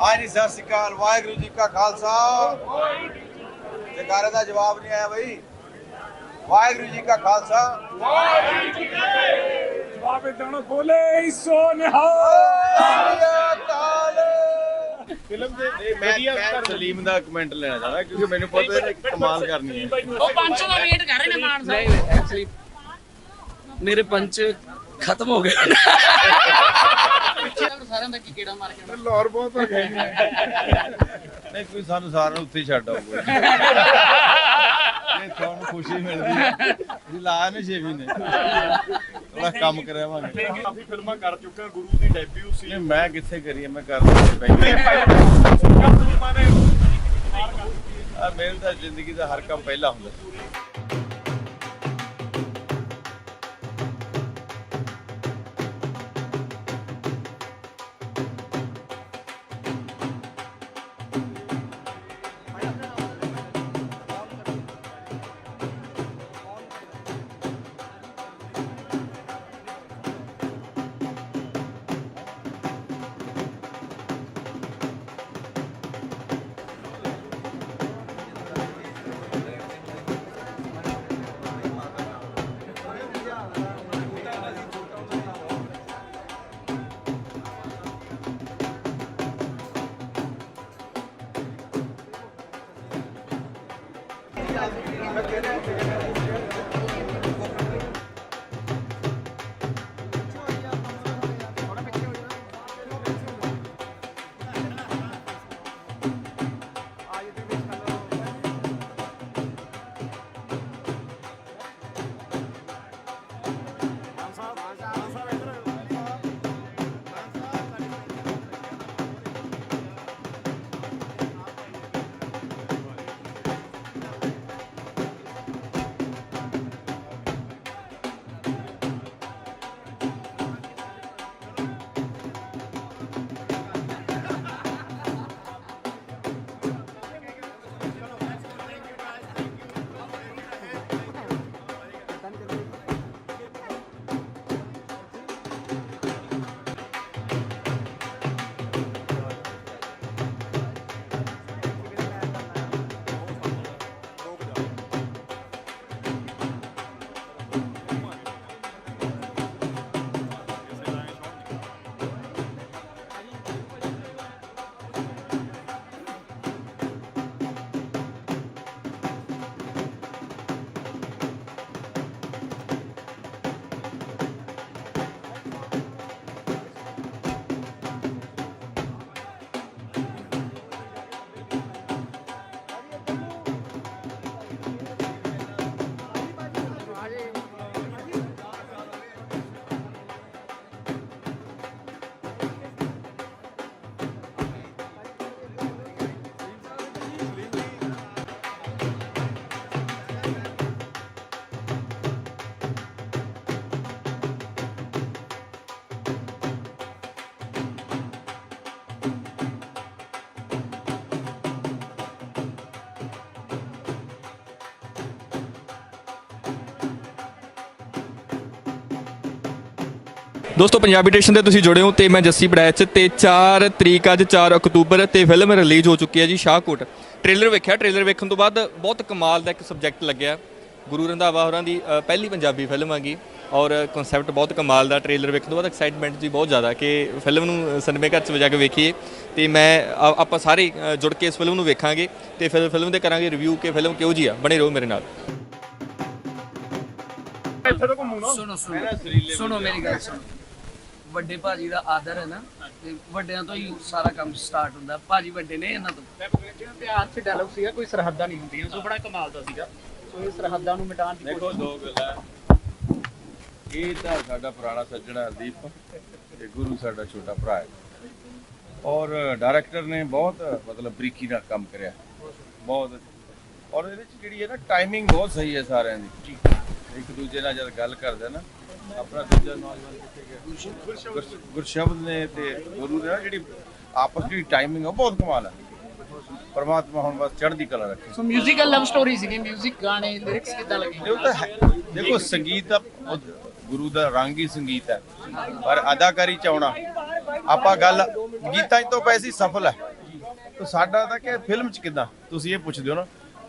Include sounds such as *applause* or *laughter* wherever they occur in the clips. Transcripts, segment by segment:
ਹਾਂਜੀ ਸਤਿ ਸ਼੍ਰੀ ਅਕਾਲ ਵਾਹਿਗੁਰੂ ਜੀ ਕਾ ਖਾਲਸਾ। ਜਕਾਰੇ ਦਾ ਜਵਾਬ ਨਹੀਂ ਆਇਆ ਬਈ। ਵਾਹਿਗੁਰੂ ਜੀ ਕਾ ਖਾਲਸਾ। ਬਾਬੇ ਦਾਣਾ ਬੋਲੇ ਸੋ ਨਿਹਾਲ। ਫਿਲਮ ਦੇ ਮੈਂ ਮੈਂ ਸਲੀਮ ਦਾ ਕਮੈਂਟ ਲੈਣਾ ਚਾਹਦਾ ਕਿਉਂਕਿ ਮੈਨੂੰ ਪਤਾ ਹੈ ਕਮਾਲ ਕਰਨੀ ਹੈ। ਉਹ 500 ਦਾ ਵੇਟ ਕਰ ਰਹੇ ਨੇ ਮਾਨ ਸਾਹਿਬ। ਨਹੀਂ ਐਕਚੁਅਲੀ ਮੇਰੇ ਪੰਚ ਖਤਮ ਹੋ ਗਏ। ਸਾਰਿਆਂ ਦਾ ਕੀ ਕੀੜਾ ਮਾਰ ਕੇ ਆਉਣਾ। ਲਾਹੌਰ ਬਹੁਤ ਹੋ ਗਏ। ਨਹੀਂ ਕੋਈ ਸਾਨੂੰ ਸਾਰਿਆਂ ਨੂੰ ਉੱਥੇ ਹੀ ਛੱਡ ਆਓ ਕੋਈ। *laughs* ਇਹ ਤੁਹਾਨੂੰ ਖੁਸ਼ੀ ਮਿਲਦੀ ਹੈ। ਅਸੀਂ ਲਾਇਆ ਨੇ 6 ਮਹੀਨੇ ਥੋੜਾ ਕੰਮ ਕਰਾਵਾਂਗੇ। ਕਾਫੀ ਫਿਲਮਾਂ ਕਰ ਚੁੱਕਾ ਗੁਰੂ ਦੀ ਡੈਬਿਊ ਸੀ। ਨਹੀਂ ਮੈਂ ਕਿੱਥੇ ਕਰੀ ਹੈ, ਮੈਂ ਆ ਮੇਰੇ। ਤਾਂ ਜ਼ਿੰਦਗੀ ਦਾ ਹਰ ਕੰਮ ਪਹਿਲਾ ਹੁੰਦਾ ਦੋਸਤੋ, ਪੰਜਾਬੀ ਸਟੇਸ਼ਨ ਤੇ ਤੁਸੀਂ ਜੁੜੇ ਹੋ ਤੇ ਮੈਂ ਜੱਸੀ ਬੜੈਚ ਤੇ 4 ਤਰੀਕ ਅੱਜ 4 ਅਕਤੂਬਰ ਤੇ ਫਿਲਮ ਰਿਲੀਜ਼ ਹੋ ਚੁੱਕੀ ਹੈ ਜੀ ਸ਼ਾਹਕੋਟ। ਟ੍ਰੇਲਰ ਵੇਖਿਆ? ਟ੍ਰੇਲਰ ਵੇਖਣ ਤੋਂ ਬਾਅਦ ਬਹੁਤ ਕਮਾਲ ਦਾ ਇੱਕ ਸਬਜੈਕਟ ਲੱਗਿਆ। ਗੁਰੂ ਰੰਧਾਵਾ ਹੋਰਾਂ ਦੀ ਪਹਿਲੀ ਪੰਜਾਬੀ ਫਿਲਮ ਹੈਗੀ ਔਰ ਕਨਸੈਪਟ ਬਹੁਤ ਕਮਾਲ ਦਾ। ਟ੍ਰੇਲਰ ਵੇਖਣ ਤੋਂ ਬਾਅਦ ਐਕਸਾਈਟਮੈਂਟ ਜੀ ਬਹੁਤ ਜ਼ਿਆਦਾ ਕਿ ਫਿਲਮ ਨੂੰ ਸਿਨੇਮੇ ਘਰ 'ਚ ਵਜਾ ਕੇ ਵੇਖੀਏ। ਤੇ ਮੈਂ ਆਪਾਂ ਸਾਰੇ ਜੁੜ ਕੇ ਇਸ ਫਿਲਮ ਨੂੰ ਵੇਖਾਂਗੇ ਤੇ ਫਿਰ ਫਿਲਮ ਦੇ ਕਰਾਂਗੇ ਰਿਵਿਊ ਕਿ ਫਿਲਮ ਕਿਹੋ ਜੀ ਆ। ਬਣੇ ਰਹੋ ਮੇਰੇ ਨਾਲ। ਸੁਣੋ ਸੁਣੋ। ਸੁਣੋ ਮੇਰੀ ਗੱਲ, ਸੁਣੋ। ਵੱਡੇ ਭਾਜੀ ਦਾ ਆਦਰ ਹੈ ਨਾ ਤੇ ਵੱਡਿਆਂ ਤੋਂ ਹੀ ਸਾਰਾ ਕੰਮ ਸਟਾਰਟ ਹੁੰਦਾ। ਭਾਜੀ ਵੱਡੇ ਨੇ ਇਹਨਾਂ ਤੋਂ। ਪਿਆਰ ਚ ਡਾਇਲੌਗ ਸੀਗਾ ਕੋਈ ਸਰਹੱਦਾਂ ਨਹੀਂ ਹੁੰਦੀਆਂ ਸੋ ਬੜਾ ਕਮਾਲ ਦਾ ਸੀਗਾ। ਸੋ ਇਹ ਸਰਹੱਦਾਂ ਨੂੰ ਮਿਟਾਉਣ ਦੀ ਦੇਖੋ ਦੋ ਗੱਲਾਂ। ਇਹ ਤਾਂ ਸਾਡਾ ਪੁਰਾਣਾ ਸੱਜਣਾ ਹਰਦੀਪ ਤੇ ਗੁਰੂ ਸਾਡਾ ਛੋਟਾ ਭਰਾ ਹੈ। ਔਰ ਡਾਇਰੈਕਟਰ ਨੇ ਬਹੁਤ ਮਤਲਬ ਬਰੀਕੀ ਨਾਲ ਕੰਮ ਕਰਿਆ। ਬਹੁਤ। ਔਰ ਇਹਦੇ ਵਿੱਚ ਜਿਹੜੀ ਹੈ ਨਾ ਟਾਈਮਿੰਗ ਬਹੁਤ ਸਹੀ ਹੈ ਸਾਰਿਆਂ ਦੀ। ਇੱਕ ਦੂਜੇ ਨਾਲ ਜਦ ਗੱਲ ਕਰਦੇ ਨਾ ਆਪਣਾ ਦੂਜਾ ਨੌਜਵਾਨ ਕਿੱਥੇ ਗਿਆ? ਗੁਰਸ਼- ਗੁਰਸ਼ਬਦ ਨੇ ਤੇ ਗੁਰੂ ਨਾ ਜਿਹੜੀ ਆਪਸ ਦੀ ਟਾਈਮਿੰਗ ਆ ਬਹੁਤ ਕਮਾਲ ਹੈ ਪਰਮਾਤਮਾ ਹੁਣ ਬਸ ਚੜ੍ਹਦੀ ਕਲਾ ਰੱਖੇ। ਸੋ ਮਿਊਜ਼ੀਕਲ ਲਵ ਸਟੋਰੀ ਸੀਗੀ ਮਿਊਜ਼ਿਕ ਗਾਣੇ ਲਿਰਿਕਸ ਕਿੱਦਾਂ ਲੱਗੇ? ਇਹ ਤਾਂ ਹੈ ਦੇਖੋ ਸੰਗੀਤ ਦਾ ਗੁਰੂ ਦਾ ਰੰਗ ਹੀ ਸੰਗੀਤ ਹੈ। ਪਰ ਅਦਾਕਾਰੀ ਚ ਆਉਣਾ ਆਪਾਂ ਗੱਲ ਗੀਤਾਂ 'ਚ ਤੋਂ ਪੈਸੀ ਸਫਲ ਹੈ। ਤਾਂ ਸਾਡਾ ਤਾਂ ਕਿ ਫਿਲਮ 'ਚ ਕਿਦਾਂ? ਤੁਸੀਂ ਇਹ ਪੁੱਛਦੇ ਹੋ ਨਾ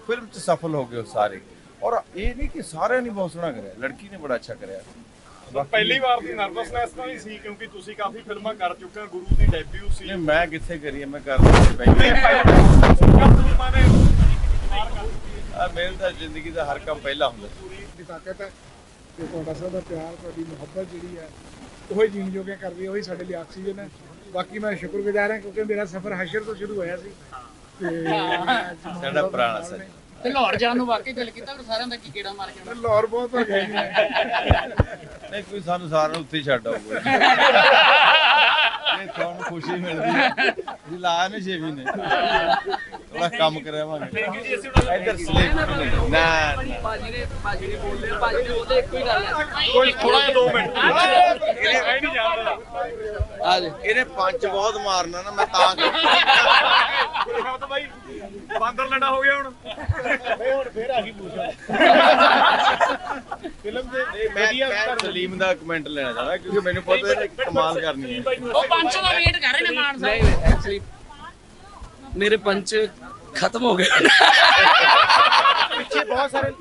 ਫਿਲਮ 'ਚ ਸਫਲ ਹੋ ਗਏ ਹੋ ਸਾਰੇ। ਔਰ ਇਹ ਨਹੀਂ ਕਿ ਸਾਰਿਆਂ ਨੇ ਬਹੁਤ ਸੋਹਣਾ ਕਰਿਆ ਲੜਕੀ ਨੇ ਬੜਾ ਅੱਛਾ ਕਰਿਆ। ਪਹਿਲੀ ਵਾਰ ਦੀ ਨਰਵਸਨੈਸ ਤਾਂ ਨਹੀਂ ਸੀ ਕਿਉਂਕਿ ਤੁਸੀਂ ਕਾਫੀ ਫਿਲਮਾਂ ਕਰ ਚੁੱਕੇ ਹੋ ਗੁਰੂ ਦੀ ਡੈਬਿਊ ਸੀ। ਨਹੀਂ ਮੈਂ ਕਿੱਥੇ ਕਰੀ ਮੈਂ ਕਰਦਾ ਪਹਿਲੇ ਫਿਲਮਾਂ ਨੇ। ਆ ਮੇਰੇ ਤਾਂ ਜ਼ਿੰਦਗੀ ਦਾ ਹਰ ਕੰਮ ਪਹਿਲਾ ਹੁੰਦਾ ਦੀ ਤਾਕਤ ਹੈ ਤੇ ਤੁਹਾਡਾ ਸਭ ਦਾ ਪਿਆਰ ਤੁਹਾਡੀ ਮੁਹੱਬਤ ਜਿਹੜੀ ਹੈ ਉਹ ਹੀ ਜੀਣ ਜੋਗੇ ਕਰਦੀ ਹੈ ਉਹੀ ਸਾਡੇ ਲਈ ਆਕਸੀਜਨ ਹੈ। ਬਾਕੀ ਮੈਂ ਸ਼ੁਕਰਗੁਜ਼ਾਰ ਹਾਂ ਕਿਉਂਕਿ ਮੇਰਾ ਸਫ਼ਰ ਹਸ਼ਰ ਤੋਂ ਸ਼ੁਰੂ ਹੋਇਆ ਸੀ। ਤੇ ਸਾਡਾ ਪੁਰਾਣਾ ਸੱਚ ਤੇ ਲਾਹੌਰ ਜਾਣ ਨੂੰ ਵਾਕਈ ਦਿਲ ਕੀਤਾ ਪਰ ਸਾਰਿਆਂ ਦਾ ਕੀ ਕੀੜਾ ਮਾਰ ਕੇ ਆਉਣਾ? ਲਾਹੌਰ ਬਹੁਤ ਹੋ ਗਏ ਨਹੀਂ। ਕੋਈ ਸਾਨੂੰ ਸਾਰਿਆਂ ਨੂੰ ਉੱਥੇ ਛੱਡ ਆਊਗਾ ਇਹ ਤੁਹਾਨੂੰ ਖੁਸ਼ੀ ਮਿਲਦੀ ਹੈ। ਜੀ ਲਾ ਨੇ ਛੇ ਮਹੀਨੇ। ਥੋੜਾ ਕੰਮ ਕਰਾਵਾਂਗੇ ਇੱਧਰ ਸਲੀਪ ਨਾ ਨਾ। ਭਾਜੀ ਨੇ ਭਾਜੀ ਨੇ। ਬੋਲੇ ਭਾਜੀ ਨੇ ਬੋਲੇ ਇੱਕੋ ਹੀ ਗੱਲ ਹੈ। ਕੋਈ ਥੋੜਾ ਜਿਹਾ 2 ਮਿੰਟ ਇਹ ਨਹੀਂ ਜਾਣਦਾ ਆ ਜੀ ਇਹਨੇ ਪੰਜ ਬਹੁਤ ਮਾਰਨਾ ਨਾ ਮੈਂ ਤਾਂ ਤਾਂ ਬਾਈ ਬਾਂਦਰ ਲੰਡਾ ਹੋ ਗਿਆ ਹੁਣ। ਫਿਲਮ ਦੇ ਮੈਂ ਮੈਂ ਸਲੀਮ ਦਾ ਕਮੈਂਟ ਲੈਣਾ ਚਾਹੁੰਦਾ ਕਿਉਂਕਿ ਮੈਨੂੰ ਪਤਾ ਇਹਨੇ ਕਮਾਲ ਕਰਨੀ ਹੈ। ਉਹ 500 ਦਾ ਵੇਟ ਕਰ ਰਹੇ ਨੇ ਮਾਨ ਸਾਹਿਬ। ਨਹੀਂ ਐਕਚੁਅਲੀ ਮੇਰੇ ਪੰਚ ਖਤਮ ਹੋ ਗਏ। ਪਿੱਛੇ ਬਹੁਤ ਸਾਰੇ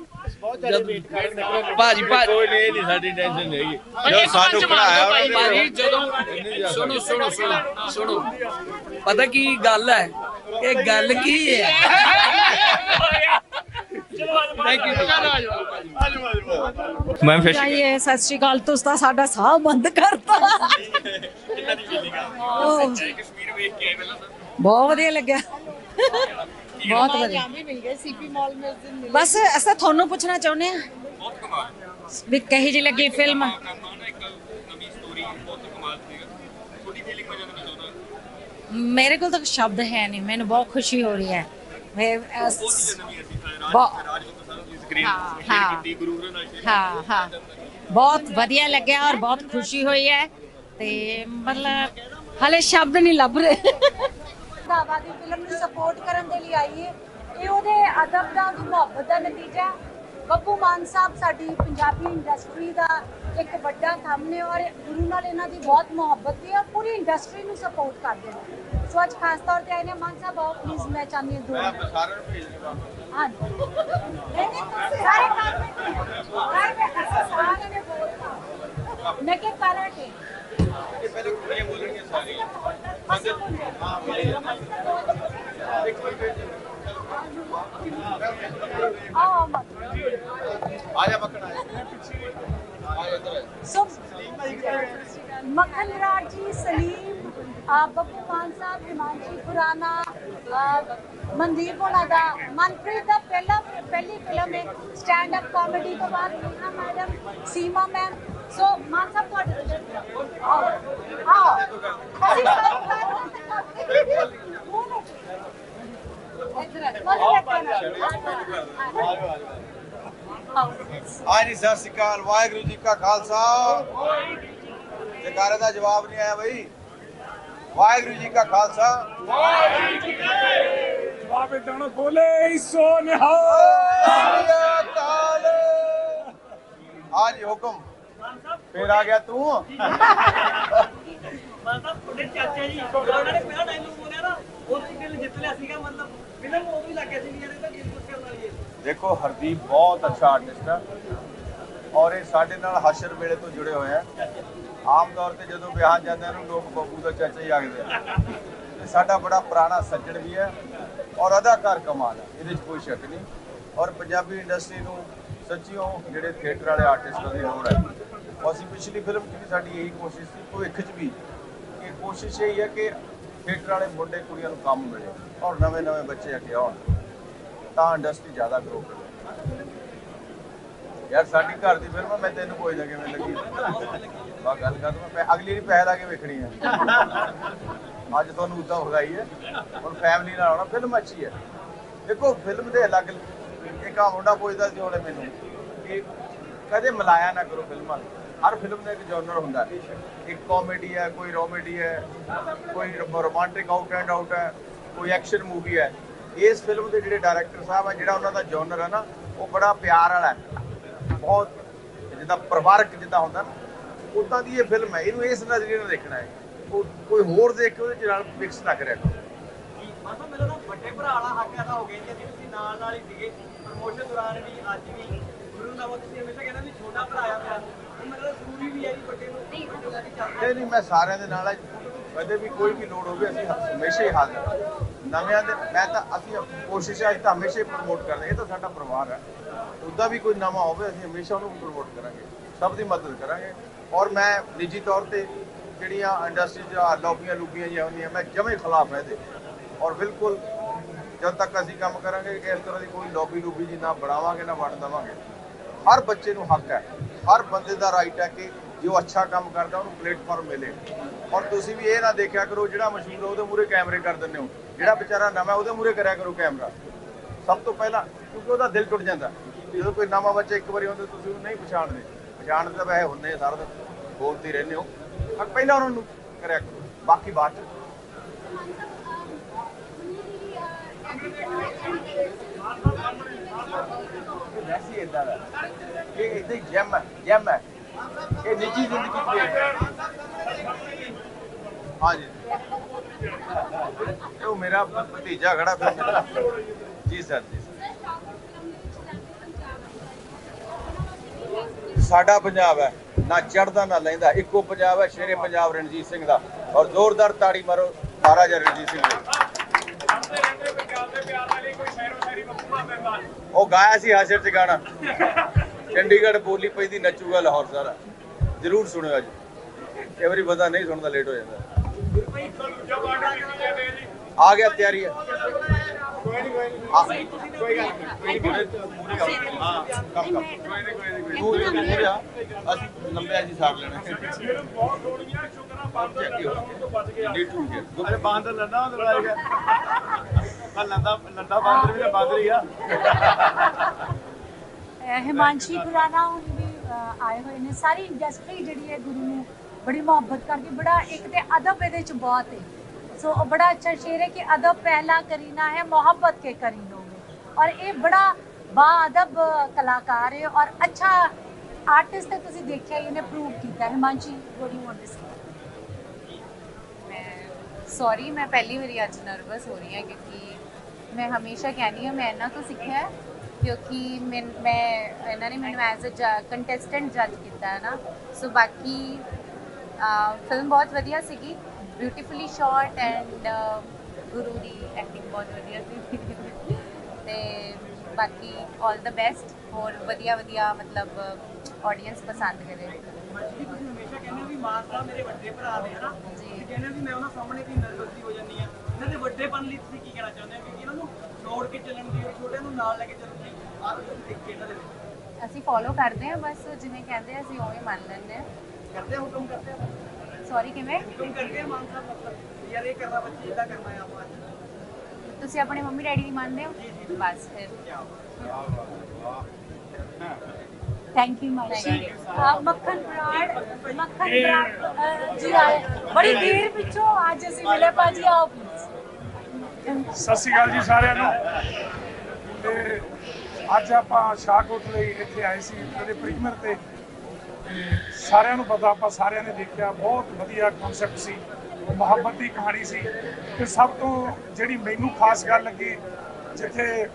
ਬਹੁਤ ਜ਼ਿਆਦਾ ਵੇਟ ਕਰ ਰਹੇ ਭਾਜੀ ਭਾਜੀ। ਕੋਈ ਨਹੀਂ ਸਾਡੀ ਟੈਨਸ਼ਨ ਨਹੀਂ ਹੈਗੀ। ਜਦੋਂ ਸਾਨੂੰ ਪੜਾਇਆ ਭਾਜੀ ਜਦੋਂ ਸੁਣੋ ਸੁਣੋ ਸੁਣੋ ਸੁਣੋ। ਪਤਾ ਕੀ ਗੱਲ ਹੈ? ਇਹ ਗੱਲ ਕੀ ਹੈ? ਥੈਂਕ ਯੂ ਮੈਮ ਫਿਰ ਚਾਹੀਏ ਸਤਿ ਸ਼੍ਰੀ ਅਕਾਲ ਤੁਸੀਂ ਤਾਂ ਸਾਡਾ ਸਾਹ ਬੰਦ ਕਰਤਾ। ਉਹ, ਬਹੁਤ ਵਧੀਆ ਲੱਗਿਆ। ਬਹੁਤ ਵਧੀਆ। ਬਸ ਅਸਾਂ ਤੁਹਾਨੂੰ ਪੁੱਛਣਾ ਚਾਹੁੰਦੇ ਆ ਵੀ ਕਹੀ ਜੀ ਲੱਗੀ ਫਿਲਮ? ਮੇਰੇ ਕੋਲ ਤਾਂ ਸ਼ਬਦ ਹੈ ਨਹੀਂ ਮੈਨੂੰ ਬਹੁਤ ਖੁਸ਼ੀ ਹੋ ਰਹੀ ਹੈ। ਮੈਂ ਬਹੁਤ ਹਾਂ ਹਾਂ। ਹਾਂ ਹਾਂ। ਬਹੁਤ ਵਧੀਆ ਲੱਗਿਆ ਔਰ ਬਹੁਤ ਖੁਸ਼ੀ ਹੋਈ ਹੈ। ਤੇ ਮਤਲਬ ਹਲੇ ਸ਼ਬਦ ਨਹੀਂ ਲੱਭ ਰਹੇ। ਰੰਧਾਵਾ ਦੀ ਫਿਲਮ ਨੂੰ ਸਪੋਰਟ ਕਰਨ ਦੇ ਲਈ ਆਈ ਹੈ ਇਹ ਉਹਦੇ ਅਦਬ ਦਾ ਮੁਹੱਬਤ ਦਾ ਨਤੀਜਾ। ਬੱਬੂ ਮਾਨ ਸਾਹਿਬ ਸਾਡੀ ਪੰਜਾਬੀ ਇੰਡਸਟਰੀ ਦਾ ਇੱਕ ਵੱਡਾ ਕੰਮ ਨੇ ਔਰ ਗੁਰੂ ਨਾਲ ਇਹਨਾਂ ਦੀ ਬਹੁਤ ਮੁਹੱਬਤ ਹੈ ਪੂਰੀ ਇੰਡਸਟਰੀ ਨੂੰ ਸਪੋਰਟ ਕਰਦੇ ਨੇ। ਸੋ ਅੱਜ ਖਾਸ ਤੌਰ ਤੇ ਆਏ ਨੇ ਮਾਨ ਸਾਹਿਬ ਆਓ ਪਲੀਜ਼ ਮੈਂ ਚਾਹੁੰਦੀ ਹਾਂ ਦੋ ਮਿੰਟ। ਸਾਰਿਆਂ ਨੂੰ ਭੇਜ ਦੇਵਾਂ ਹਾਂਜੀ। ਨਹੀਂ ਨਹੀਂ ਤੁਸੀਂ ਸਾਰੇ ਕੰਮ ਸਾਰੇ ਮੈਂ ਅਸਾਂ ਸਾਰਿਆਂ ਨੇ ਬੋਲਤਾ ਮੈਂ ਕਿ ਪਹਿਲਾਂ ਕਿ ਇਹ ਪਹਿਲੇ ਕੁੜੀਆਂ ਬੋਲਣਗੀਆਂ ਸਾਰੀਆਂ। ਆਓ ਮਤ ਆ ਜਾ ਮੱਕੜ ਆ ਜਾ ਆ ਜਾ ਸੋ ਮੱਖਣ ਰਾਜ ਜੀ ਸਲੀਮ ਬੱਬੂ ਮਾਨ ਸਾਹਿਬ ਹਿਮਾਂਸ਼ੀ ਅਹ ਮਨਦੀਪ ਹੋਣਾ ਦਾ ਮਨਪ੍ਰੀਤ ਦਾ ਪਹਿਲਾ ਪਹਿਲੀ ਫਿਲਮ ਹੈ ਸਟੈਂਡ ਅਪ ਕਾਮੇਡੀ ਤੋਂ ਬਾਅਦ Nina madam Seema ma'am so Maan ਸਾਹਿਬ ਤੁਹਾਡੇ ਆਓ। ਆਓ। ਅਸੀਂ ਸਭ ਇੱਧਰ ਆਓ। ਹਾਂਜੀ ਸਤਿ ਸ਼੍ਰੀ ਅਕਾਲ ਵਾਹਿਗੁਰੂ ਜੀ ਕਾ ਖਾਲਸਾ। ਜਕਾਰੇ ਦਾ ਜਵਾਬ ਨਹੀਂ ਆਇਆ ਬਈ। ਵਾਹਿਗੁਰੂ ਜੀ ਕਾ ਖਾਲਸਾ। ਜਵਾਬ ਇਦਾਂ ਬੋਲੇ ਸੋ ਨਿਹਾਲ। ਹਾਂਜੀ ਹੁਕਮ। ਫੇਰ ਆ ਗਿਆ ਤੂੰ। ਤੁਹਾਡੇ ਚਾਚਾ ਜੀ ਉਹਨਾਂ ਨੇ ਪਹਿਲਾ ਡਾਇਲੋਗ ਬੋਲਿਆ ਨਾ ਉਹ ਜਿੱਤ ਲਿਆ ਸੀਗਾ ਮਤਲਬ ਫਿਲਮ ਉਹ ਵੀ ਲੱਗਿਆ ਸੀ ਵੀ ਦੇਖੋ, ਹਰਦੀਪ ਬਹੁਤ ਅੱਛਾ ਆਰਟਿਸਟ ਹੈ ਔਰ ਇਹ ਸਾਡੇ ਨਾਲ ਹਸ਼ਰ ਵੇਲੇ ਤੋਂ ਜੁੜੇ ਹੋਏ ਆ। ਆਮ ਤੌਰ ਤੇ ਜਦੋਂ ਵਿਆਹ ਜਾਂਦੇ ਨੂੰ ਲੋਕ ਬੱਬੂ ਦਾ ਚਾਚਾ ਹੀ ਆਖਦੇ ਆ। ਤੇ ਸਾਡਾ ਬੜਾ ਪੁਰਾਣਾ ਸੱਜਣ ਵੀ ਹੈ ਔਰ ਅਦਾਕਾਰ ਕਮਾਲ ਹੈ ਇਹਦੇ 'ਚ ਕੋਈ ਸ਼ੱਕ ਨਹੀਂ। ਔਰ ਪੰਜਾਬੀ ਇੰਡਸਟਰੀ ਨੂੰ ਸੱਚੀਓ ਜਿਹੜੇ ਥੀਏਟਰ ਵਾਲੇ ਆਰਟਿਸਟਾਂ ਦੀ ਲੋੜ ਹੈ ਅਸੀਂ ਪਿਛਲੀ ਫਿਲਮ 'ਚ ਵੀ ਸਾਡੀ ਇਹੀ ਕੋਸ਼ਿਸ਼ ਸੀ, ਭਵਿੱਖ 'ਚ ਵੀ ਇਹ ਕੋਸ਼ਿਸ਼ ਇਹ ਹੈ ਕਿ ਥੀਏਟਰ ਵਾਲੇ ਮੁੰਡੇ ਕੁੜੀਆਂ ਨੂੰ ਕੰਮ ਮਿਲੇ ਔਰ ਨਵੇਂ ਨਵੇਂ ਬੱਚੇ ਅੱਗੇ ਆਉਣ। ਤਾਂ ਇੰਡਸਟਰੀ ਜ਼ਿਆਦਾ ਗਰੋ ਕਰੇ ਯਾਰ ਸਾਡੀ ਘਰ ਦੀ ਫਿਲਮ ਆ, ਮੈਂ ਤੈਨੂੰ ਪੁੱਛਦਾ ਕਿਵੇਂ ਲੱਗੀ। ਬਾ ਗੱਲ ਕਰ ਮੈਂ ਅਗਲੀ ਵਾਰੀ ਪੈਸੇ ਲਾ ਕੇ ਵੇਖਣੀ ਹੈ ਅੱਜ ਤੁਹਾਨੂੰ ਉਦਾਂ ਵਧਾਈ ਹੈ ਹੁਣ ਫੈਮਿਲੀ ਨਾਲ ਆਉਣਾ ਫਿਲਮ ਅੱਛੀ ਹੈ। ਦੇਖੋ ਫਿਲਮ ਦੇ ਅਲੱਗ ਇੱਕ ਆ ਮੁੰਡਾ ਪੁੱਛਦਾ ਸੀ ਹੁਣੇ ਮੈਨੂੰ ਕਿ ਕਦੇ ਮਲਾਇਆ ਨਾ ਕਰੋ ਫਿਲਮਾਂ। ਹਰ ਫਿਲਮ ਦਾ ਇੱਕ ਜਨਰ ਹੁੰਦਾ ਇੱਕ ਕਾਮੇਡੀ ਹੈ ਕੋਈ ਰੋਮੇਡੀ ਹੈ ਕੋਈ ਰੋਮਾਂਟਿਕ ਆਊਟ ਐਂਡ ਆਊਟ ਹੈ ਕੋਈ ਐਕਸ਼ਨ ਮੂਵੀ ਹੈ। ਇਸ ਫਿਲਮ ਦੇ ਜਿਹੜੇ ਡਾਇਰੈਕਟਰ ਸਾਹਿਬ ਆ ਜਿਹੜਾ ਉਹਨਾਂ ਦਾ ਜਨਰ ਹੈ ਨਾ ਉਹ ਬੜਾ ਪਿਆਰ ਵਾਲਾ ਹੈ। ਬਹੁਤ ਜਿੱਦਾਂ ਪਰਿਵਾਰਕ ਜਿੱਦਾਂ ਹੁੰਦਾ ਨਾ ਉਦਾਂ ਦੀ ਇਹ ਫਿਲਮ ਹੈ। ਇਹਨੂੰ ਇਸ ਨਜ਼ਰੀਏ ਨਾਲ ਦੇਖਣਾ ਹੈ। ਕੋਈ ਹੋਰ ਦੇਖ ਕੇ ਉਹਦੇ ਚ ਨਾਲ ਮਿਕਸ ਨਾ ਕਰਿਆ ਕਰੋ। ਮਾਤਾ ਮੈਨੂੰ ਨਾ ਵੱਡੇ ਭਰਾ ਵਾਲਾ ਹੱਕ ਅਦਾ ਹੋ ਗਿਆ ਜੀ। ਅਸੀਂ ਤੁਸੀਂ ਨਾਲ ਨਾਲ ਹੀ ਸੀਗੇ। ਪ੍ਰਮੋਸ਼ਨ ਦੌਰਾਨ ਵੀ ਅੱਜ ਵੀ ਗੁਰੂ ਨਾਮ ਤੁਸੀਂ ਹਮੇਸ਼ਾ ਕਹਿੰਦਾ ਵੀ ਛੋਟਾ ਭਰਾ ਆ ਮੇਰਾ। ਮੇਰਾ ਜ਼ਰੂਰੀ ਵੀ ਹੈ ਜੀ ਵੱਡੇ ਨੂੰ ਵੱਡੇ ਦਾ ਵੀ ਚੱਲਦਾ ਨਹੀਂ ਨਹੀਂ ਮੈਂ ਸਾਰਿਆਂ ਦੇ ਨਾਲ ਹਾਂ। ਕਦੇ ਵੀ ਕੋਈ ਵੀ ਲੋੜ ਹੋਵੇ ਅਸੀਂ ਹਮੇਸ਼ਾ ਹੀ ਹਾਜ਼ਰ ਹਾਂ। ਨਵਿਆਂ ਦੇ ਮੈਂ ਤਾਂ ਅਸੀਂ ਕੋਸ਼ਿਸ਼ ਅੱਜ ਤਾਂ ਹਮੇਸ਼ਾ ਹੀ ਪ੍ਰਮੋਟ ਕਰਦੇ ਇਹ ਤਾਂ ਸਾਡਾ ਪਰਿਵਾਰ ਹੈ। ਉਹਦਾ ਵੀ ਕੋਈ ਨਵਾਂ ਹੋਵੇ, ਅਸੀਂ ਹਮੇਸ਼ਾ ਉਹਨੂੰ ਪ੍ਰਮੋਟ ਕਰਾਂਗੇ। ਸਭ ਦੀ ਮਦਦ ਕਰਾਂਗੇ। ਔਰ ਮੈਂ ਨਿੱਜੀ ਤੌਰ ਤੇ ਜਿਹੜੀਆਂ ਇੰਡਸਟਰੀ 'ਚ ਲੋਬੀਆਂ ਲੁਬੀਆਂ ਜਿਹੀਆਂ ਹੁੰਦੀਆਂ, ਮੈਂ ਜਮੇ ਖਿਲਾਫ ਹੈ ਇਹਦੇ। ਔਰ ਬਿਲਕੁਲ ਜਦ ਤੱਕ ਅਸੀਂ ਕੰਮ ਕਰਾਂਗੇ ਕਿ ਇਸ ਤਰ੍ਹਾਂ ਦੀ ਕੋਈ ਲੋਬੀ ਲੁਬੀ ਜੀ ਨਾ ਬਣਾਵਾਂਗੇ, ਨਾ ਵੰਡ ਦੇਵਾਂਗੇ। ਹਰ ਬੱਚੇ ਨੂੰ ਹੱਕ ਹੈ। ਹਰ ਬੰਦੇ ਦਾ ਰਾਈਟ ਹੈ ਕਿ ਜੋ ਅੱਛਾ ਕੰਮ ਕਰਦਾ, ਉਹਨੂੰ ਪਲੇਟਫਾਰਮ ਮਿਲੇ। ਔਰ ਤੁਸੀਂ ਵੀ ਇਹ ਨਾ ਦੇਖਿਆ ਕਰੋ, ਜਿਹੜਾ ਮਸ਼ਹੂਰ ਹੈ, ਉਹਦੇ ਮੂਰੇ ਕੈਮਰੇ ਕਰ ਦਿੰਦੇ ਹੋ। ਜਿਹੜਾ ਵਿਚਾਰਾ ਨਵਾਂ, ਉਹਦੇ ਮੂਰੇ ਕਰਿਆ ਕਰੋ ਕੈਮਰਾ। ਸਭ ਤੋਂ ਪਹਿਲਾਂ, ਕਿਉਂਕਿ ਉਹਦਾ ਦਿਲ ਟੁੱਟ ਜਾਂਦਾ। ਜਦੋਂ ਕੋਈ ਨਵਾਂ ਬੱਚਾ ਇੱਕ ਵਾਰੀ ਆਉਂਦਾ, ਤੁਸੀਂ ਉਹਨੂੰ ਨਹੀਂ ਪਛਾਣਦੇ। ਪਛਾਣਦੇ ਤਾਂ ਵੈਸੇ ਹੁੰਦੇ ਸਾਰਾ ਦਿਨ। ਬੋਲਦੇ ਰਹਿੰਦੇ ਹੋ। ਪਰ ਪਹਿਲਾਂ ਉਹਨਾਂ ਨੂੰ ਕਰਿਆ ਕਰੋ। ਬਾਕੀ ਬਾਅਦ ਚ। ਵੈਸੇ ਇਦਾਂ ਦਾ। ਇਹ ਇਦਾਂ ਜੈਮ ਹੈ ਜੈਮ ਹੈ। ਇਹ ਨਿੱਜੀ ਜ਼ਿੰਦਗੀ ਚ ਹਾਂਜੀ। ਉਹ ਮੇਰਾ ਭਤੀਜਾ ਖੜਾ ਫਿਰ ਜੀ ਸਰ, ਜੀ ਸਾਡਾ ਪੰਜਾਬ ਹੈ। ਨਾ ਚੜਦਾ ਨਾ ਲੈਂਦਾ। ਇੱਕੋ ਪੰਜਾਬ ਹੈ, ਸ਼ੇਰੇ ਪੰਜਾਬ ਰਣਜੀਤ ਸਿੰਘ ਦਾ। ਔਰ ਜ਼ੋਰਦਾਰ ਤਾੜੀ ਮਾਰੋ ਮਹਾਰਾਜਾ ਰਣਜੀਤ ਸਿੰਘ ਲਈ ਉਹ ਗਾਇਆ ਸੀ ਹਾਸ਼ਰ ਚ ਗਾਣਾ। ਚੰਡੀਗੜ੍ਹ ਬੋਲੀ ਪਈ ਦੀ ਨੱਚੂਗਾ ਲਾਹੌਰ ਸਾਰਾ। ਜਰੂਰ ਸੁਣਿਓ ਅੱਜ। ਕਈ ਵਾਰੀ ਬੰਦਾ ਨਹੀਂ ਸੁਣਦਾ ਲੇਟ ਹੋ ਜਾਂਦਾ। ਆ ਗਿਆ ਤਿਆਰੀ ਹੈ ਕੋਈ ਨਹੀਂ ਕੋਈ ਨਹੀਂ ਕੋਈ ਗੱਲ ਨਹੀਂ ਕੋਈ ਗੱਲ ਹਾਂ ਕੰਮ ਕੰਮ ਕੋਈ ਨਹੀਂ ਕੋਈ ਨਹੀਂ ਤੂੰ ਇਹ ਮੂਰੇ ਆ ਅਸੀਂ ਲੰਬੇ ਜੀ ਸਾਰ ਲੈਣਾ ਬਹੁਤ ਥੋੜੀਆਂ ਸ਼ੁਕਰਾਂ ਬੰਦ ਤੋਂ ਬਚ ਗਿਆ ਨੀਟੂ ਕੇ ਅਰੇ ਬਾਂਦਰ ਲੰਦਾ ਉਹ ਲਾਏਗਾ ਪਰ ਲੰਦਾ ਲੰਦਾ ਬਾਂਦਰ ਵੀ ਤਾਂ ਬਾਂਦਰ ਹੀ ਆ ਅਹ ਹਿਮਾਂਸ਼ੀ ਖੁਰਾਨਾ ਹੁਣ ਵੀ ਅਹ, ਆਏ ਹੋਏ ਨੇ ਸਾਰੀ ਇੰਡਸਟਰੀ ਜਿਹੜੀ ਹੈ ਗੁਰੂ ਨੂੰ ਬੜੀ ਮੁਹੱਬਤ ਕਰਦੀ ਬੜਾ ਇੱਕ ਤੇ ਅਦਬ ਇਹਦੇ ਚ ਬਹੁਤ ਹੈ ਸੋ ਉਹ ਬੜਾ ਅੱਛਾ ਸ਼ੇਰ ਹੈ ਕਿ ਅਦਬ ਪਹਿਲਾ ਕਰੀਨਾ ਹੈ, ਮੁਹੱਬਤ ਕੇ ਕਰੀਨੋਗੇ ਔਰ ਇਹ ਬੜਾ ਬਾਅਦਬ ਕਲਾਕਾਰ ਹੈ ਔਰ ਅੱਛਾ ਆਰਟਿਸਟ ਹੈ, ਤੁਸੀਂ ਦੇਖਿਆ ਇਹਨੇ ਪ੍ਰੂਵ ਕੀਤਾ Himanshi what do you want ਮੈਂ ਸੌਰੀ ਮੈਂ ਪਹਿਲੀ ਵਾਰੀ ਅੱਜ ਨਰਵਸ ਹੋ ਰਹੀ ਹਾਂ ਕਿਉਂਕਿ ਮੈਂ ਹਮੇਸ਼ਾ ਕਹਿੰਦੀ ਹਾਂ, ਮੈਂ ਇਹਨਾਂ ਤੋਂ ਸਿੱਖਿਆ ਕਿਉਂਕਿ ਮੈਂ ਮੈਂ, ਇਹਨਾਂ ਨੇ ਮੈਨੂੰ ਐਜ਼ ਅ ਕੰਟੈਸਟੈਂਟ ਜੱਜ ਕੀਤਾ ਹੈ ਨਾ। ਸੋ ਬਾਕੀ ਫਿਲਮ ਬਹੁਤ ਵਧੀਆ ਸੀਗੀ। ਬਿਊਟੀਫੁਲੀ ਸ਼ਾਟ ਐਂਡ ਗੁਰੂ ਦੀ ਐਕਟਿੰਗ ਬਹੁਤ ਵਧੀਆ ਸੀ। ਤੇ ਬਾਕੀ 올 ਦਾ ਬੈਸਟ ਹੋਰ ਵਧੀਆ ਵਧੀਆ ਮਤਲਬ ਆਡੀਅੰਸ ਪਸੰਦ ਕਰੇ। ਜੀ ਤੁਸੀਂ ਹਮੇਸ਼ਾ ਕਹਿੰਦੇ ਹੋ ਵੀ ਮਾਨ ਮੇਰੇ ਵੱਡੇ ਭਰਾ ਨੇ ਹਨਾ? ਜੀ। ਕਹਿੰਦੇ ਵੀ ਮੈਂ ਉਹਨਾਂ ਸਾਹਮਣੇ ਵੀ ਨਰਵਸ ਹੋ ਜਾਂਦੀ ਆ ਇਹਨਾਂ ਦੇ ਵੱਡੇਪਨ ਲਈ ਅਸੀਂ ਫੋਲੋ ਕਰਦੇ ਆ ਬਸ ਜਿਵੇਂ ਕਹਿੰਦੇ ਅਸੀਂ ਉਵੇਂ ਮੰਨ ਲੈਂਦੇ ਆ ਕਰਦੇ ਆ ਹੁਕਮ ਕਰਦੇ ਆ? ਸੌਰੀ ਕਿਵੇਂ? ਹੁਕਮ ਕਰਦੇ ਆ ਮਾਨ ਸਾਹਿਬ ਮਤਲਬ ਵੀ ਯਾਰ ਇਹ ਕਰਨਾ ਬੱਚੇ ਇਦਾਂ ਕਰਨਾ ਹੈ ਆਪਾਂ ਅੱਜ। ਤੁਸੀਂ ਆਪਣੇ ਮੰਮੀ ਡੈਡੀ ਦੀ ਮੰਨਦੇ ਹੋ? ਬਸ ਫਿਰ। ਥੈਂਕ ਯੂ ਮਾਸ਼ੀ ਮੱਖਣ ਬਰਾੜ ਮੱਖਣ ਬਰਾੜ ਜੀ ਆਏ। ਬੜੀ ਦੇਰ ਪਿੱਛੋਂ ਅੱਜ ਅਸੀਂ ਮਿਲੇ ਭਾਜੀ ਆਓ ਪਲੀਜ਼ ਸਤਿ ਸ਼੍ਰੀ ਅਕਾਲ ਜੀ ਸਾਰਿਆਂ ਨੂੰ। ਤੇ ਅੱਜ ਆਪਾਂ ਸ਼ਾਹਕੋਟ ਲਈ ਇੱਥੇ ਆਏ ਸੀ ਉਹਦੇ ਪ੍ਰੀਮੀਅਰ ਤੇ ਤੇ। ਸਾਰਿਆਂ ਨੂੰ ਪਤਾ, ਆਪਾਂ ਸਾਰਿਆਂ ਨੇ ਦੇਖਿਆ, ਬਹੁਤ ਵਧੀਆ ਕਨਸੈਪਟ ਸੀ, ਮੁਹੱਬਤ ਦੀ ਕਹਾਣੀ ਸੀ। ਤੇ ਸਭ ਤੋਂ ਜਿਹੜੀ ਮੈਨੂੰ ਖਾਸ ਗੱਲ ਲੱਗੀ, ਜਿੱਥੇ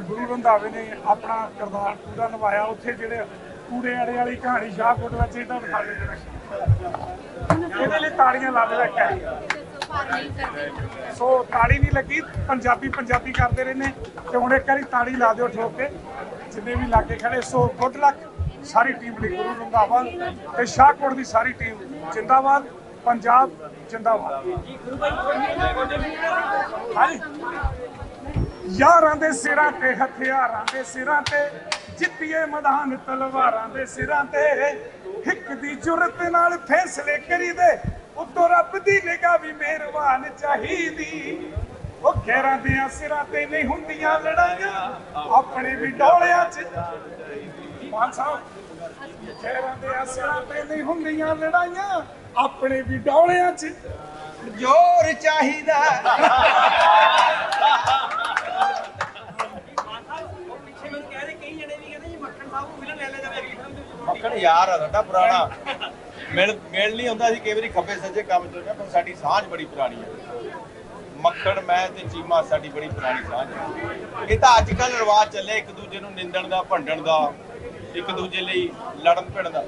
ਗੁਰੂ ਰੰਧਾਵੇ ਨੇ ਆਪਣਾ ਕਿਰਦਾਰ ਪੂਰਾ ਨਿਭਾਇਆ, ਉੱਥੇ ਜਿਹੜੇ ਕੂੜੇ ਆੜੇ ਵਾਲੀ ਕਹਾਣੀ ਸ਼ਾਹਕੋਟ ਵਿੱਚ ਇਹਦਾ ਦਿਖਾ ਦਿੱਤਾ ਇਹਦੇ ਲਈ ਤਾੜੀਆਂ ਲਾ ਦੇ ਸੋ ਤਾੜੀ ਨਹੀਂ ਲੱਗੀ, ਪੰਜਾਬੀ ਪੰਜਾਬੀ ਕਰਦੇ ਰਹੇ ਨੇ ਤੇ ਹੁਣ ਇੱਕ ਵਾਰੀ ਤਾੜੀ ਲਾ ਦਿਓ ਠੋਕ ਕੇ, ਜਿੰਨੇ ਵੀ ਲਾਗੇ ਖੜੇ, ਸੋ ਗੁੱਡ ਲੱਕ। ਸਾਰੀ ਟੀਮ ਲਈ ਗੁਰੂ ਰੰਧਾਵਾ ਤੇ ਸ਼ਾਹਕੋਟ ਦੀ ਸਾਰੀ ਟੀਮ ਜਿੰਦਾਬਾਦ, ਪੰਜਾਬ ਜਿੰਦਾਬਾਦ। ਯਾਰਾਂ ਦੇ ਸਿਰਾਂ ਤੇ, ਹਥਿਆਰਾਂ ਦੇ ਸਿਰਾਂ ਤੇ, ਜਿੱਤੀਏ ਮੈਦਾਨ ਤਲਵਾਰਾਂ ਦੇ ਸਿਰਾਂ ਤੇ। ਹਿੱਕ ਦੀ ਜੁਰਤ ਨਾਲ ਫੈਸਲੇ ਕਰੀਦੇ, ਉੱਤੋਂ ਰੱਬ ਦੀ ਨਿਗਾਹ ਵੀ ਮਿਹਰਬਾਨ ਚਾਹੀਦੀ। ਉਹ ਗੈਰਾਂ ਦੇ ਸਿਰਾਂ ਤੇ ਨਹੀਂ ਹੁੰਦੀਆਂ ਲੜਾਈਆਂ, ਆਪਣੇ ਵੀ ਡੋਲਿਆਂ 'ਚ। ਮਾਨ ਸਾਹਿਬ ਗੈਰਾਂ ਦੇ ਸਿਰਾਂ ਤੇ ਨਹੀਂ ਹੁੰਦੀਆਂ ਲੜਾਈਆਂ, ਆਪਣੇ ਵੀ ਡੋਲਿਆਂ 'ਚ। ਜ਼ੋਰ ਚਾਹੀਦਾ। ਮੱਖਣ ਯਾਰ ਆ ਸਾਡਾ ਪੁਰਾਣਾ। ਮਿਲ ਮਿਲ ਨਹੀਂ ਹੁੰਦਾ ਸੀ, ਕਈ ਵਾਰੀ ਖੱਬੇ ਸੱਜੇ ਕੰਮ ਚੱਲਦਾ ਪਰ ਸਾਡੀ ਸਾਂਝ ਬੜੀ ਪੁਰਾਣੀ ਹੈ ਮੱਖਣ ਮੈਂ ਤੇ ਚੀਮਾ, ਸਾਡੀ ਬੜੀ ਪੁਰਾਣੀ ਸਾਂਝ ਹੈ ਇਹ ਤਾਂ ਅੱਜ ਕੱਲ ਰਿਵਾਜ ਚੱਲੇ ਇੱਕ ਦੂਜੇ ਨੂੰ ਨਿੰਦਣ ਦਾ, ਭੰਡਣ ਦਾ। ਇੱਕ ਦੂਜੇ ਲਈ ਲੜਨ ਭਿੜਨ ਦਾ।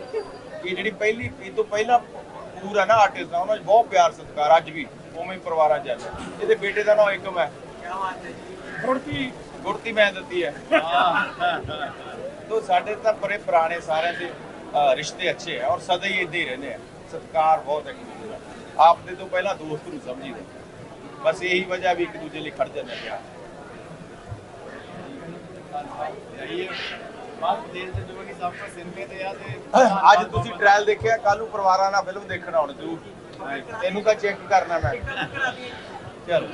ਇਹ ਜਿਹੜੀ ਪਹਿਲੀ, ਇਹ ਤੋਂ ਪਹਿਲਾਂ ਪੂਰਾ ਨਾ ਆਰਟਿਸਟ ਦਾ ਉਹਨਾਂ 'ਚ ਬਹੁਤ ਪਿਆਰ ਸਤਿਕਾਰ ਅੱਜ ਵੀ ਉਵੇਂ ਹੀ ਪਰਿਵਾਰਾਂ 'ਚ ਹੈ ਇਹਦੇ ਬੇਟੇ ਦਾ ਨਾਮ ਏਕਮ ਹੈ ਗੁੜਤੀ ਗੁੜਤੀ ਮੈਂ ਦਿੱਤੀ ਹੈ। ਤੋ ਸਾਡੇ ਤਾਂ ਬੜੇ ਪੁਰਾਣੇ ਸਾਰਿਆਂ ਦੇ ਰਿਸ਼ਤੇ ਅੱਛੇ ਹੈ ਔਰ ਸਦਾ ਹੀ ਇਦਾਂ ਹੀ ਰਹਿੰਦੇ ਆ। ਸਤਿਕਾਰ ਬਹੁਤ ਹੈ ਆਪ ਦੇ ਤੋਂ ਪਹਿਲਾਂ ਦੋਸਤ ਨੂੰ ਸਮਝੀਦਾ ਬਸ ਇਹੀ ਵਜ੍ਹਾ ਵੀ ਇੱਕ ਦੂਜੇ ਲਈ ਖੜ ਜਾਂਦੇ ਪਿਆ ਆ ਅੱਜ ਤੁਸੀਂ ਟ੍ਰਾਇਲ ਦੇਖਿਆ ਕੱਲ ਨੂੰ ਪਰਿਵਾਰਾਂ ਨਾਲ ਫਿਲਮ ਦੇਖਣ ਆਉਣ ਜ਼ਰੂਰ ਇਹਨੂੰ ਤਾਂ ਚੈੱਕ ਕਰਨਾ ਮੈਂ। ਚਲੋ।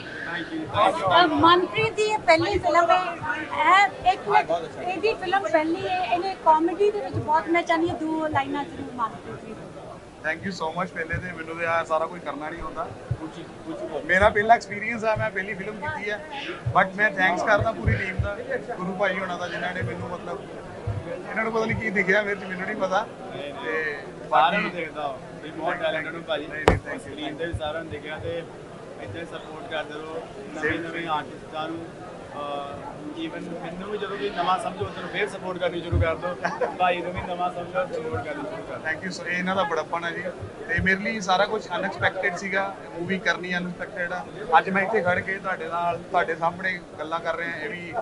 ਮਨਪ੍ਰੀਤ ਦੀ ਇਹ ਪਹਿਲੀ ਫਿਲਮ ਹੈ। ਇਹ ਇੱਕ ਇਹਦੀ ਫਿਲਮ ਪਹਿਲੀ ਹੈ। ਇਹਨੇ ਕਾਮੇਡੀ ਦੇ ਵਿੱਚ ਬਹੁਤ ਮੈਂ ਚਾਹੁੰਦੀ ਹਾਂ ਦੋ ਲਾਈਨਾਂ ਜ਼ਰੂਰ ਮਨਪ੍ਰੀਤ ਦੀ ਥੈਂਕ ਯੂ ਸੋ ਮਚ ਪਹਿਲੇ ਤੇ ਮੈਨੂੰ ਤੇ ਆ ਸਾਰਾ ਕੁਝ ਕਰਨਾ ਨਹੀਂ ਹੁੰਦਾ। ਮੇਰਾ ਪਹਿਲਾ ਐਕਸਪੀਰੀਅੰਸ ਆ ਮੈਂ ਪਹਿਲੀ ਫਿਲਮ ਕੀਤੀ ਹੈ ਬਟ ਮੈਂ ਥੈਂਕਸ ਕਰਦਾ ਪੂਰੀ ਟੀਮ ਦਾ ਗੁਰੂ ਭਾਈ ਹੋਣਾ ਦਾ ਜਿਨ੍ਹਾਂ ਨੇ ਮੈਨੂੰ ਮਤਲਬ ਇਹਨਾਂ ਨੂੰ ਪਤਾ ਨਹੀਂ ਕੀ ਦਿਖਿਆ ਮੇਰੇ ਚ ਮੈਨੂੰ ਨਹੀਂ ਪਤਾ। ਤੇ ਸਾਰਿਆਂ ਨੂੰ ਦੇਖਦਾ ਹਾਂ ਵੀ ਬਹੁਤ ਟੈਲੈਂਟਡ ਨੂੰ ਭਾਜੀ. ਸਕਰੀਨ ਤੇ ਵੀ ਸਾਰਿਆਂ ਨੂੰ ਦੇਖਿਆ ਤੇ ਇੱਦਾਂ ਸਪੋਰਟ ਕਰਦੇ ਰਹੋ। ਨਵੇਂ ਨਵੇਂ ਆਰਟਿਸਟਾਂ ਨੂੰ ਈਵਨ ਮੈਨੂੰ ਵੀ ਜਦੋਂ ਵੀ ਨਵਾਂ ਸਮਝੋ ਉਦੋਂ ਫੇਰ ਸਪੋਰਟ ਕਰਨੀ ਸ਼ੁਰੂ ਕਰ ਦਿਓ। ਭਾਈ ਨੂੰ ਵੀ ਨਵਾਂ ਸਮਝੋ ਸਪੋਰਟ ਕਰਨੀ ਸ਼ੁਰੂ ਕਰ ਥੈਂਕ ਯੂ ਸੋ ਇਹ ਇਹਨਾਂ ਦਾ ਬੜਾਪਨ ਹੈ ਜੀ। ਤੇ ਮੇਰੇ ਲਈ ਸਾਰਾ ਕੁਝ ਅਨਐਕਸਪੈਕਟਿਡ ਸੀਗਾ। ਮੂਵੀ ਕਰਨੀ ਅਨਐਕਸਪੈਕਟਿਡ ਆ। ਅੱਜ ਮੈਂ ਇੱਥੇ ਖੜ ਕੇ ਤੁਹਾਡੇ ਨਾਲ ਤੁਹਾਡੇ ਸਾਹਮਣੇ ਗੱਲਾਂ ਕਰ ਰਿਹਾ। ਇਹ ਵੀ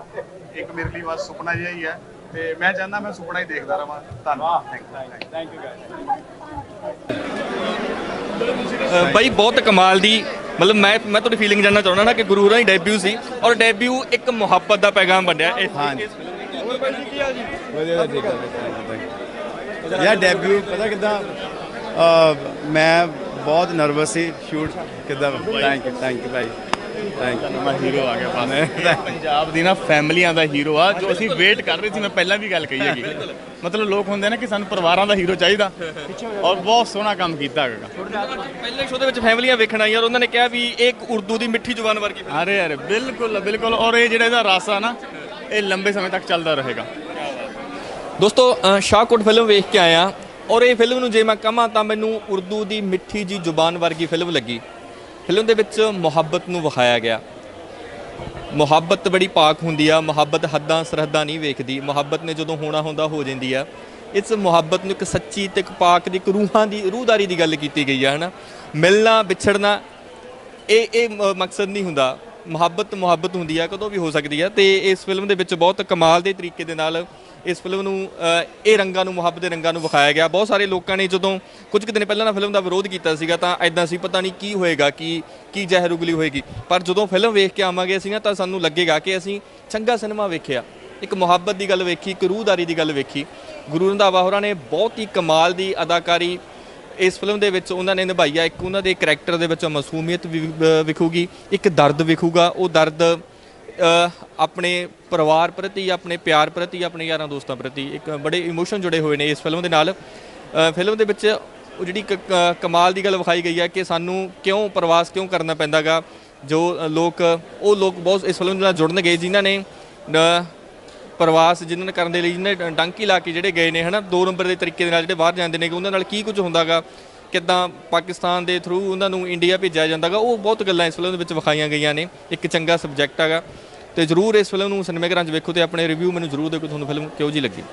ਇੱਕ ਮੇਰੇ ਲਈ ਬਸ ਸੁਪਨਾ ਜਿਹਾ ਹੀ ਹੈ। ਤੇ ਮੈਂ ਚਾਹੁੰਦਾ ਮੈਂ ਸੁਪਨਾ ਹੀ ਦੇਖਦਾ ਰਵਾਂ ਧੰਨਵਾਦ। Thank you thank you guys uh, ਬਾਈ ਬਹੁਤ ਕਮਾਲ ਦੀ ਮਤਲਬ ਮੈਂ ਮੈਂ ਤੁਹਾਡੀ ਫੀਲਿੰਗ ਜਾਨਣਾ ਚਾਹੁੰਦਾ ਨਾ ਕਿ ਗੁਰੂ ਹੋਰਾਂ ਦੀ ਡੈਬਿਊ ਸੀ ਔਰ ਡੈਬਿਊ ਇੱਕ ਮੁਹੱਬਤ ਦਾ ਪੈਗਾਮ ਬਣਿਆ ਇਸ ਇਸ ਫਿਲਮ ਵਧੀਆ ਠੀਕ ਹੈ ਯਾਰ ਡੈਬਿਊ ਪਤਾ ਕਿਦਾਂ? ਮੈਂ ਬਹੁਤ ਨਰਵਸ ਸੀ ਸ਼ੂਟ ਕਿਦਾਂ? ਥੈਂਕ ਯੂ ਥੈਂਕ ਯੂ ਭਾਈ। ਥੈਂਕ ਯੂ ਮੈਂ ਹੀਰੋ ਆ ਗਿਆ ਬਸ। ਪੰਜਾਬ ਦੀ ਨਾ ਫੈਮਲੀਆਂ ਦਾ ਹੀਰੋ ਆ ਜੋ ਅਸੀਂ ਵੇਟ ਕਰ ਰਹੇ ਸੀ ਮੈਂ ਪਹਿਲਾਂ ਵੀ ਗੱਲ ਕਹੀ ਹੈਗੀ। ਮਤਲਬ ਲੋਕ ਹੁੰਦੇ ਨੇ ਕਿ ਸਾਨੂੰ ਪਰਿਵਾਰਾਂ ਦਾ ਹੀਰੋ ਚਾਹੀਦਾ। ਔਰ ਬਹੁਤ ਸੋਹਣਾ ਕੰਮ ਕੀਤਾ ਹੈਗਾ। ਪਹਿਲੇ ਸ਼ੋਅ ਦੇ ਵਿੱਚ ਫੈਮਲੀਆਂ ਵੇਖਣ ਆਈਆਂ ਔਰ ਉਹਨਾਂ ਨੇ ਕਿਹਾ ਵੀ ਇਹ ਇੱਕ ਉਰਦੂ ਦੀ ਮਿੱਠੀ ਜ਼ੁਬਾਨ ਵਰਗੀ ਅਰੇ ਅਰੇ ਬਿਲਕੁਲ ਬਿਲਕੁਲ। ਔਰ ਇਹ ਜਿਹੜਾ ਇਹਦਾ ਰਸ ਨਾ ਇਹ ਲੰਬੇ ਸਮੇਂ ਤੱਕ ਚੱਲਦਾ ਰਹੇਗਾ। ਦੋਸਤੋ ਸ਼ਾਹਕੋਟ ਫਿਲਮ ਵੇਖ ਕੇ ਆਇਆ ਔਰ ਇਹ ਫਿਲਮ ਨੂੰ ਜੇ ਮੈਂ ਕਹਾਂ ਤਾਂ ਮੈਨੂੰ ਉਰਦੂ ਦੀ ਮਿੱਠੀ ਜੀ ਜ਼ੁਬਾਨ ਵਰਗੀ ਫਿਲਮ ਲੱਗੀ। ਫਿਲਮ ਦੇ ਵਿੱਚ ਮੁਹੱਬਤ ਨੂੰ ਵਿਖਾਇਆ ਗਿਆ। ਮੁਹੱਬਤ ਬੜੀ ਪਾਕ ਹੁੰਦੀ ਆ, ਮੁਹੱਬਤ ਹੱਦਾਂ ਸਰਹੱਦਾਂ ਨਹੀਂ ਵੇਖਦੀ। ਮੁਹੱਬਤ ਨੇ ਜਦੋਂ ਹੋਣਾ ਹੁੰਦਾ ਹੋ ਜਾਂਦੀ ਆ। ਇਸ ਮੁਹੱਬਤ ਨੂੰ ਇੱਕ ਸੱਚੀ ਤੇ ਇੱਕ ਪਾਕ ਦੀ ਇੱਕ ਰੂਹਾਂ ਦੀ, ਰੂਹਦਾਰੀ ਦੀ ਗੱਲ ਕੀਤੀ ਗਈ ਆ, ਹਨਾ? ਮਿਲਣਾ, ਵਿਛੜਨਾ, ਇਹ ਇਹ ਮ- ਮਕਸਦ ਨਹੀਂ ਹੁੰਦਾ। ਮੁਹੱਬਤ ਮੁਹੱਬਤ ਹੁੰਦੀ ਆ, ਕਦੋਂ ਵੀ ਹੋ ਸਕਦੀ ਆ। ਤੇ ਇਸ ਫਿਲਮ ਦੇ ਵਿੱਚ ਬਹੁਤ ਕਮਾਲ ਦੇ ਤਰੀਕੇ ਦੇ ਨਾਲ ਇਸ ਫਿਲਮ ਨੂੰ ਇਹ ਰੰਗਾਂ ਨੂੰ, ਮੁਹੱਬਤ ਦੇ ਰੰਗਾਂ ਨੂੰ ਵਿਖਾਇਆ ਗਿਆ। ਬਹੁਤ ਸਾਰੇ ਲੋਕਾਂ ਨੇ ਜਦੋਂ ਕੁਝ ਕੁ ਦਿਨ ਪਹਿਲਾਂ ਨਾ ਫਿਲਮ ਦਾ ਵਿਰੋਧ ਕੀਤਾ ਸੀਗਾ ਤਾਂ ਐਦਾਂ ਸੀ, ਪਤਾ ਨਹੀਂ ਕੀ ਹੋਏਗਾ, ਕੀ ਕੀ ਜ਼ਹਿਰ ਉਗਲੀ ਹੋਏਗੀ। ਪਰ ਜਦੋਂ ਫਿਲਮ ਵੇਖ ਕੇ ਆਵਾਂਗੇ ਅਸੀਂ ਨਾ, ਤਾਂ ਸਾਨੂੰ ਲੱਗੇਗਾ ਕਿ ਅਸੀਂ ਚੰਗਾ ਸਿਨੇਮਾ ਵੇਖਿਆ। ਇੱਕ ਮੁਹੱਬਤ ਦੀ ਗੱਲ ਵੇਖੀ, ਇੱਕ ਰੂਹਦਾਰੀ ਦੀ ਗੱਲ ਵੇਖੀ। ਗੁਰੂ ਰੰਧਾਵਾ ਹੋਰਾਂ ਨੇ ਬਹੁਤ ਹੀ ਕਮਾਲ ਦੀ ਅਦਾਕਾਰੀ ਇਸ ਫਿਲਮ ਦੇ ਵਿੱਚ ਉਹਨਾਂ ਨੇ ਨਿਭਾਈ ਆ। ਇੱਕ ਉਹਨਾਂ ਦੇ ਕਰੈਕਟਰ ਦੇ ਵਿੱਚ ਮਾਸੂਮੀਅਤ ਵਿਖੂਗੀ, ਇੱਕ ਦਰਦ ਵਿਖੂਗਾ। ਉਹ ਦਰਦ ਆਪਣੇ ਪਰਿਵਾਰ ਪ੍ਰਤੀ, ਆਪਣੇ ਪਿਆਰ ਪ੍ਰਤੀ, ਆਪਣੇ ਯਾਰਾਂ ਦੋਸਤਾਂ ਪ੍ਰਤੀ ਇੱਕ ਬੜੇ ਇਮੋਸ਼ਨ ਜੁੜੇ ਹੋਏ ਨੇ ਇਸ ਫਿਲਮ ਦੇ ਨਾਲ। ਫਿਲਮ ਦੇ ਵਿੱਚ ਉਹ ਜਿਹੜੀ ਕ- ਕਮਾਲ ਦੀ ਗੱਲ ਵਿਖਾਈ ਗਈ ਹੈ ਕਿ ਸਾਨੂੰ ਕਿਉਂ ਪ੍ਰਵਾਸ ਕਿਉਂ ਕਰਨਾ ਪੈਂਦਾਗਾ, ਜੋ ਲੋਕ, ਉਹ ਲੋਕ ਬਹੁਤ ਇਸ ਫਿਲਮ ਦੇ ਨਾਲ ਜੁੜਨਗੇ, ਜਿਨ੍ਹਾਂ ਨੇ ਪ੍ਰਵਾਸ ਜਿਨ੍ਹਾਂ ਨੇ ਕਰਨ ਦੇ ਲਈ ਜਿਹਨੇ ਡਾਂਕੀ ਲਾ ਕੇ ਜਿਹੜੇ ਗਏ ਨੇ, ਹਨਾ, ਦੋ ਨੰਬਰ ਦੇ ਤਰੀਕੇ ਦੇ ਨਾਲ ਜਿਹੜੇ ਬਾਹਰ ਜਾਂਦੇ ਨੇ ਕਿ ਉਹਨਾਂ ਨਾਲ ਕੀ ਕੁਝ ਹੁੰਦਾਗਾ। ਕਿੱਦਾਂ ਪਾਕਿਸਤਾਨ ਦੇ ਥਰੂ ਉਹਨਾਂ ਨੂੰ ਇੰਡੀਆ ਭੇਜਿਆ ਜਾਂਦਾਗਾ, ਉਹ ਬਹੁਤ ਗੱਲਾਂ ਇਸ ਫਿਲਮ ਦੇ ਵਿੱਚ ਵਿਖਾਈਆਂ ਗਈਆਂ ਨੇ, ਇੱਕ ਚੰਗਾ ਸਬਜੈਕਟ ਹੈਗਾ ਤੇ ਜਰੂਰ ਇਸ ਫਿਲਮ ਨੂੰ ਸਿਨੇਮਾਘਰਾਂ 'ਚ ਵੇਖੋ ਤੇ ਆਪਣੇ ਰਿਵਿਊ ਮੈਨੂੰ ਜਰੂਰ ਦਿਓ ਕਿ ਤੁਹਾਨੂੰ ਫਿਲਮ ਕਿਹੋ ਜੀ ਲੱਗੀ।